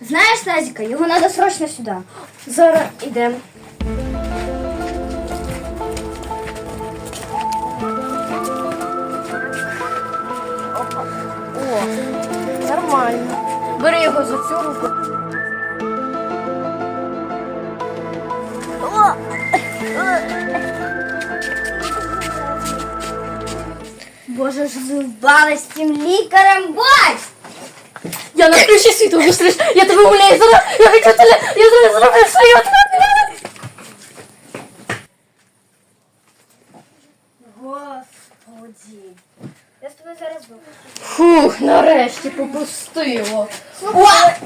Знаєш, Назіка, його треба срочно сюди. Зараз йдемо. О, нормально. Бери його за цю руку. Боже ж задовбали з цим лікарем, бач! Я на ключі світу вистріш. Я тебе умоляю, зараз. Я хочу тебе. Я зараз зроблю свою Господи. Я з тобою зараз буду. Фух, нарешті попустило. Слухай,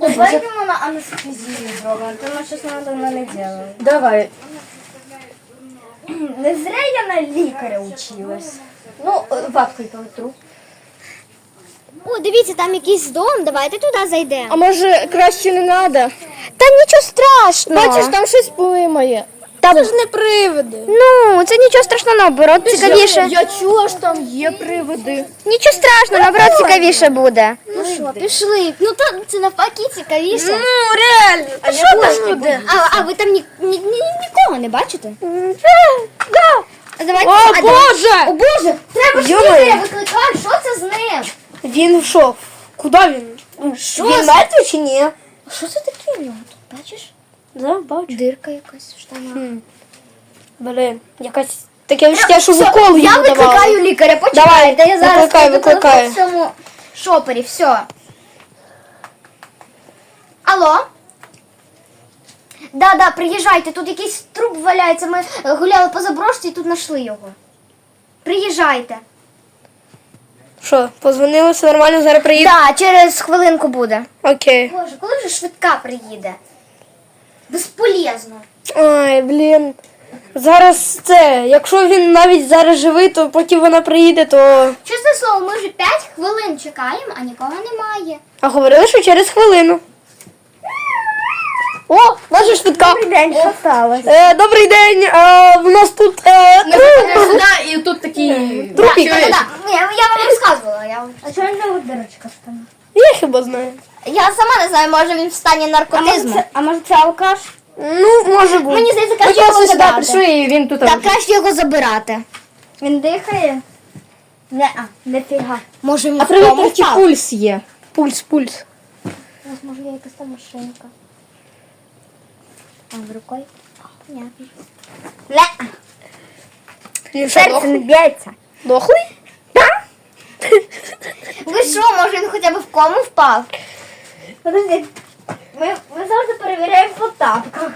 давай йому на анестезію зробимо, тому що давно не робила. Давай. Не зря я на лікаря училась. Ну, е, ваткою. О, дивіться, там якийсь дом, давайте туди зайдемо. А може краще не треба? Та нічого страшного. Бачиш, там щось плимає. Та Це ж не привиди. ну, це нічого страшного, наоборот, цікавіше. Я чула, що там є привиди. Нічого страшного, наоборот, цікавіше буде. Ну що, пішли. Ну то це навпаки цікавіше. Ну, реально. А що там буде? А, а ви там ні, ні, ні, нікого не бачите? Да. А давайте, О, а Боже! О Боже! Треба ж Йо-моє. викликати, що це з ним? Він що? Куди він? Що Він мертвий чи ні? А що це таке в нього тут? Бачиш? Да, бачу. Дирка якась в штанах. Блин, якась таке відчуття, що укол Я йому давали. викликаю лікаря, почекайте, я зараз викликай, викликай. в цьому шопері, все. Алло? Да, да, приїжджайте, тут якийсь труп валяється. Ми е, гуляли по заброшці і тут знайшли його. Приїжджайте. Що, позвонили, все нормально, зараз приїде? Да, через хвилинку буде. Окей. Боже, коли вже швидка приїде? Безполезно. Ой, блін. Зараз це, якщо він навіть зараз живий, то поки вона приїде, то. Чесне слово, ми вже 5 хвилин чекаємо, а нікого немає. А говорили, що через хвилину. О, наша швидка. Добрий день, що сталося? Е, добрий день. Е, в нас тут е, труп. і тут такі Трупік. Да, да, да. Ні, я вам розказувала. Я, вам- А чого в нього дирочка стане? Я хіба знаю. я сама не знаю, може він в стані А може наркотизму. це, а може це алкаш? Ну, може бути. Мені здається, Ми краще його просто сюди прийшли і він тут. Так, краще його забирати. Він дихає? Не, а, не фіга. Може він А в тому привіт, чи впав? пульс є. Пульс, пульс. Ось, Може є якась там машинка. В рукою? Понятно. Що, серце не б'ється. Дохлий? Ви що, може він хоча б в кому впав? Подожди, ми, ми завжди перевіряємо по тапках.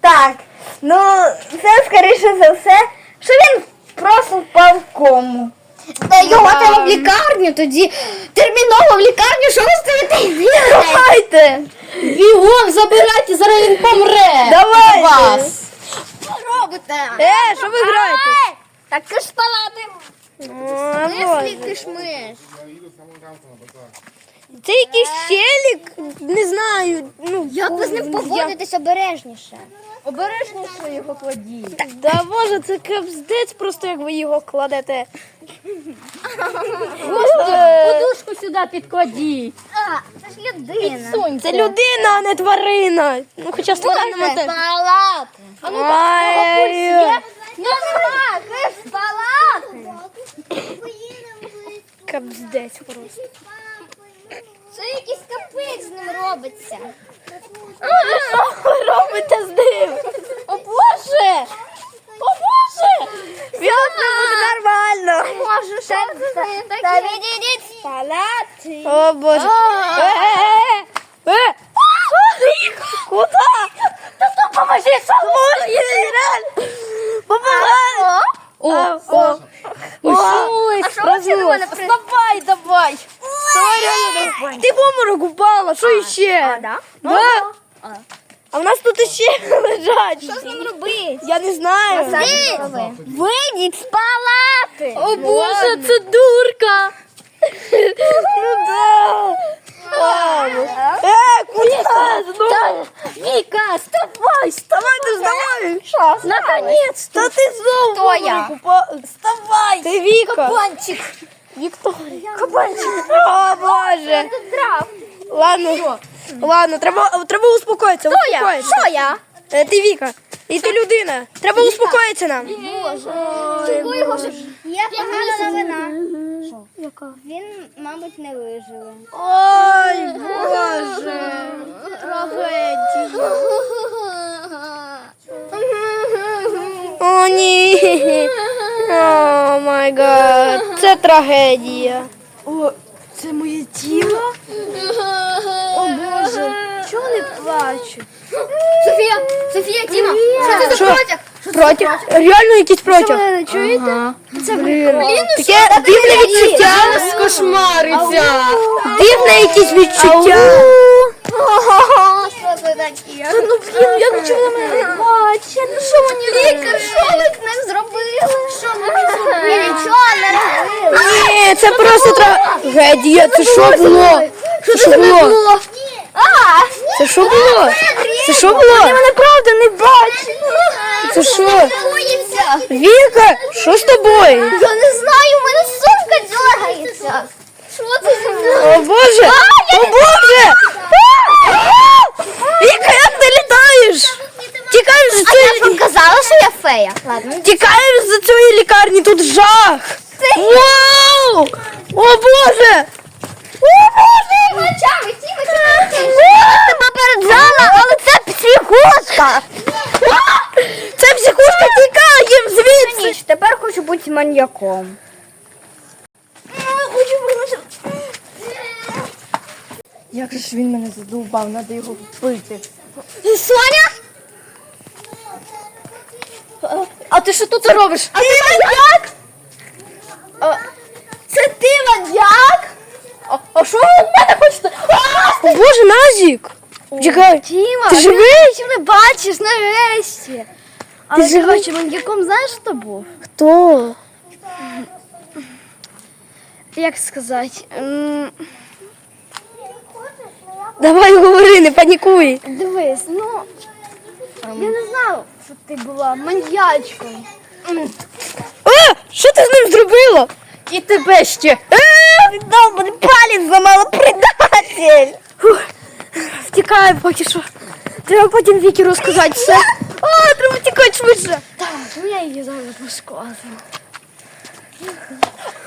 Так, ну це скоріше за все, що він просто впав в кому. Та його треба в лікарню тоді. Терміново в лікарню, що ви стоїте? Давайте! Бігом забирайте, зараз він помре. Давай. Вас. Що робите? Е, що ви граєте? Так киш палати. Ти ж ми. Це якийсь челік, Як ви з ним поводитесь обережніше? Обережніше його кладіть. Да боже, це капздець просто як ви його кладете. Подушку сюди підкладіть. А, це ж людина. Це людина, а не тварина. Ну, хоча в тваринному теж. Палати. Ай, Ну нема, киш палати. Капздець просто. Це якийсь капець з ним робиться. Що ви робите з ним? О Боже! О Боже! Він буде нормально. Боже, що це з ним таке? Та відійдіть з палати. О боже. Е. Куда? Та то поможи, Поможи, реально. Помагай. О, А, о. А що ви всі мене при- Давай, давай. Давай, реально, давай. Ти в обморок упала, що ще? да? Да. А в нас тут ще лежать. Що з ним робити? Я не знаю. Вийдіть з палати! О Боже, це дурка. Ну да. Ладно. Е, куда? Знову. Віка, вставай, Вставай, ти вставай. наконець. Та ти знову Хто я? Вставай. Ти Віка. Пончик! Вікторія. О, Боже. Ладно, ладно, треба, треба успокоїтися. успокоїтися. Що я? Е, Ти Віка, і ти людина. Треба успокоїтися нам. Чого його ж? Є погана новина. Він, мабуть, не виживе. Ой, Боже. Трагедія. О, ні. О, май гад. Це трагедія. О, це моє тіло? О, Боже. Чого не плачу? Софія, Софія, Тіма, що це за Що? протяг? Протяг? Реально якийсь протяг. Чуєте? Це блін. Таке дивне відчуття. Кошмариться. Дивне якесь відчуття. Це? Ну, блін, я нічого не бачу. Ну, що мені Лікар, що ми з ним зробили? Що ми зробили? Нічого не робили. Ні, це просто трагедія. Це що було? Це що було? Це що було? Це що було? Я мене правда не бачу. Це що? Віка, що з тобою? Я не знаю, у мене сумка дергається. Що це за О боже! О боже! Віка, як ти літаєш? Тікаєш з цієї казала, що. Ладно. Тікаєш з цієї лікарні, тут жах! Вау! О боже! Ночами, Тіма, Я тебе але це психушка. Це психушка тікає звідси! Ніч, тепер хочу бути маньяком. Як же ж він мене задовбав, треба його вбити. Соня? А ти що тут робиш? А ти маньяк? Це ти маньяк? А, а що ви від мене хочете? О боже, Назік! Чекай, Тіма, ти живий? Ти не бачиш нарешті. Але живий? коротше, маньяком знаєш хто був? Хто? Як сказати? м, Давай говори, не панікуй. Дивись, ну я не знав, що ти була маньячком. А, що ти з ним зробила? І тебе ще. Віддав мене палець замало предатель. Втікай поки що. Треба потім Вікі розказати все. А, треба тікати швидше. Так, ну я її зараз розказую.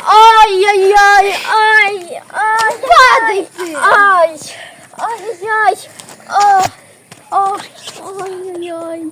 Ай-яй-яй, ай, ай. Падай ти! Ай, ай-яй. А, ай, ай-яй.